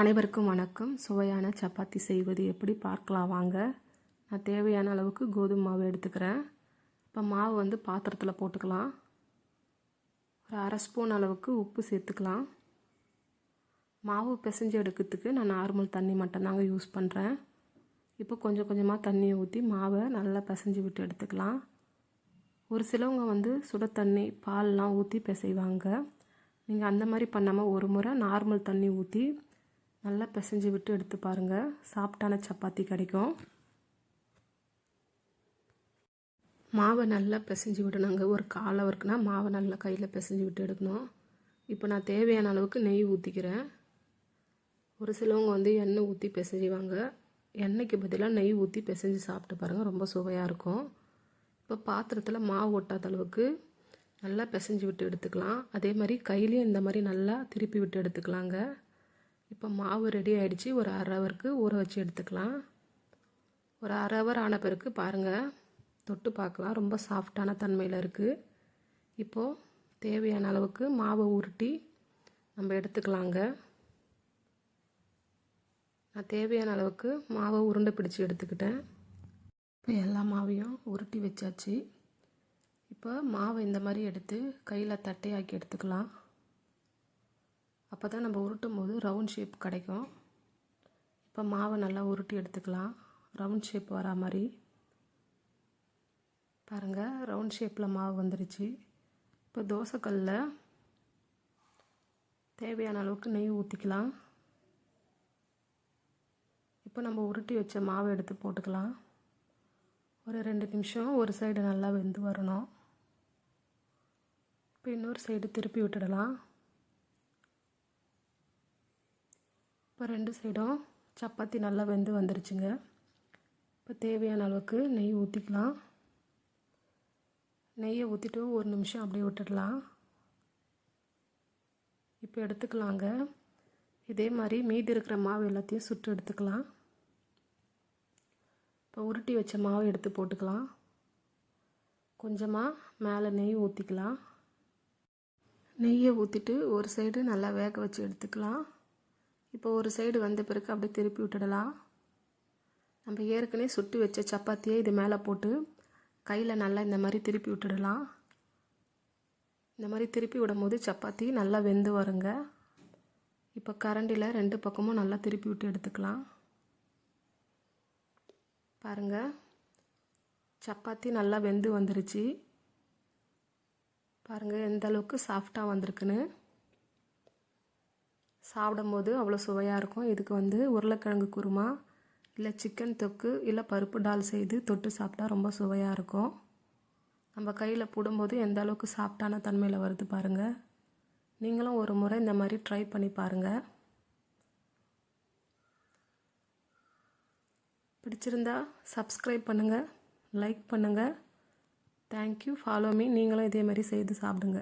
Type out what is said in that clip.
அனைவருக்கும் வணக்கம். சுவையான சப்பாத்தி செய்வது எப்படி? பார்க்கலாம் வாங்க. நான் தேவையான அளவுக்கு கோதுமை மாவு எடுத்துக்கிறேன். இப்போ மாவு வந்து பாத்திரத்தில் போட்டுக்கலாம். ஒரு அரை ஸ்பூன் அளவுக்கு உப்பு சேர்த்துக்கலாம். மாவு பிசைஞ்சு எடுக்கிறதுக்கு நான் நார்மல் தண்ணி மட்டும்தாங்க யூஸ் பண்ணுறேன் இப்போ கொஞ்சம் கொஞ்சமாக தண்ணியை ஊற்றி மாவை நல்லா பிசைஞ்சு விட்டு எடுத்துக்கலாம். ஒரு சிலவங்க வந்து சுட தண்ணி பால்லாம் ஊற்றி பிசைவாங்க. நீங்கள் அந்த மாதிரி பண்ணாமல் ஒரு முறை நார்மல் தண்ணி ஊற்றி நல்லா பிசைஞ்சு விட்டு எடுத்து பாருங்கள் சாஃப்டான சப்பாத்தி கிடைக்கும். மாவை நல்லா பிசைஞ்சு விடணுங்க. ஒரு கால் அவருக்குனா மாவை நல்லா கையில் பிசைஞ்சு விட்டு எடுக்கணும். இப்போ நான் தேவையான அளவுக்கு நெய் ஊற்றிக்கிறேன் ஒரு சிலவங்க வந்து எண்ணெய் ஊற்றி பிசைஞ்சுவாங்க. எண்ணெய்க்கு பதிலாக நெய் ஊற்றி பிசைஞ்சு சாப்பிட்டு பாருங்கள் ரொம்ப சுவையாக இருக்கும். இப்போ பாத்திரத்தில் மாவு ஒட்டாத அளவுக்கு நல்லா பிசைஞ்சு விட்டு எடுத்துக்கலாம். அதே மாதிரி கையிலையும் இந்த மாதிரி நல்லா திருப்பி விட்டு எடுத்துக்கலாங்க. இப்போ மாவு ரெடி ஆகிடுச்சி ஒரு அரை ஹவருக்கு ஊற வச்சு எடுத்துக்கலாம். ஒரு அரை ஹவர் ஆன பிறகு பாருங்கள் தொட்டு பார்க்கலாம். ரொம்ப சாஃப்டான தன்மையில் இருக்குது இப்போது தேவையான அளவுக்கு மாவை உருட்டி நம்ம எடுத்துக்கலாங்க. நான் தேவையான அளவுக்கு மாவை உருண்டை பிடிச்சி எடுத்துக்கிட்டேன். இப்போ எல்லா மாவையும் உருட்டி வச்சாச்சு. இப்போ மாவை இந்த மாதிரி எடுத்து கையில் தட்டையாக்கி எடுத்துக்கலாம். அப்போ தான் நம்ம உருட்டும் போது ரவுண்ட் ஷேப் கிடைக்கும். இப்போ மாவை நல்லா உருட்டி எடுத்துக்கலாம். ரவுண்ட் ஷேப் வரா மாதிரி. பாருங்கள் ரவுண்ட் ஷேப்பில் மாவு வந்துருச்சு. இப்போ தோசைக்கல்லில் தேவையான அளவுக்கு நெய் ஊற்றிக்கலாம் இப்போ நம்ம உருட்டி வச்ச மாவை எடுத்து போட்டுக்கலாம். ஒரு ரெண்டு நிமிஷம் ஒரு சைடு நல்லா வெந்து வரணும். இப்போ இன்னொரு சைடு திருப்பி விட்டுடலாம். இப்போ ரெண்டு சைடும் சப்பாத்தி நல்லா வெந்து வந்துருச்சுங்க. இப்போ தேவையான அளவுக்கு நெய் ஊற்றிக்கலாம் நெய்யை ஊற்றிட்டு ஒரு நிமிஷம் அப்படியே விட்டுடலாம். இப்போ எடுத்துக்கலாங்க. இதே மாதிரி மீதி இருக்கிற மாவு எல்லாத்தையும் சுட்டு எடுத்துக்கலாம். இப்போ உருட்டி வச்ச மாவு எடுத்து போட்டுக்கலாம். கொஞ்சமாக மேலே நெய் ஊற்றிக்கலாம் நெய்யை ஊற்றிட்டு ஒரு சைடு நல்லா வேக வச்சு எடுத்துக்கலாம். இப்போ ஒரு சைடு வந்த பிறகு அப்படியே திருப்பி விட்டுடலாம். நம்ம ஏற்கனவே சுட்டு வச்ச சப்பாத்தியை இது மேலே போட்டு கையில் நல்லா இந்த மாதிரி திருப்பி விட்டுடலாம். இந்த மாதிரி திருப்பி விடும் போது சப்பாத்தி நல்லா வெந்து வருங்க. இப்போ கரண்டியில் ரெண்டு பக்கமும் நல்லா திருப்பி விட்டு எடுத்துக்கலாம். பாருங்கள் சப்பாத்தி நல்லா வெந்து வந்துருச்சு. பாருங்கள் எந்த அளவுக்கு சாஃப்டாக வந்திருக்குன்னு. சாப்பிடும்போது அவ்வளோ சுவையாக இருக்கும். இதுக்கு வந்து உருளைக்கிழங்கு குருமா இல்லை சிக்கன் தொக்கு இல்லை பருப்பு டால் செய்து தொட்டு சாப்பிட்டா ரொம்ப சுவையாக இருக்கும். நம்ம கையில் போடும்போது எந்த அளவுக்கு சாஃப்டான தன்மையில் வருது பாருங்கள் நீங்களும் ஒரு முறை இந்த மாதிரி ட்ரை பண்ணி பாருங்கள் பிடிச்சிருந்தா சப்ஸ்கிரைப் பண்ணுங்கள் லைக் பண்ணுங்கள் தேங்க்யூ ஃபாலோ மீ நீங்களும் இதே மாதிரி செய்து சாப்பிடுங்க.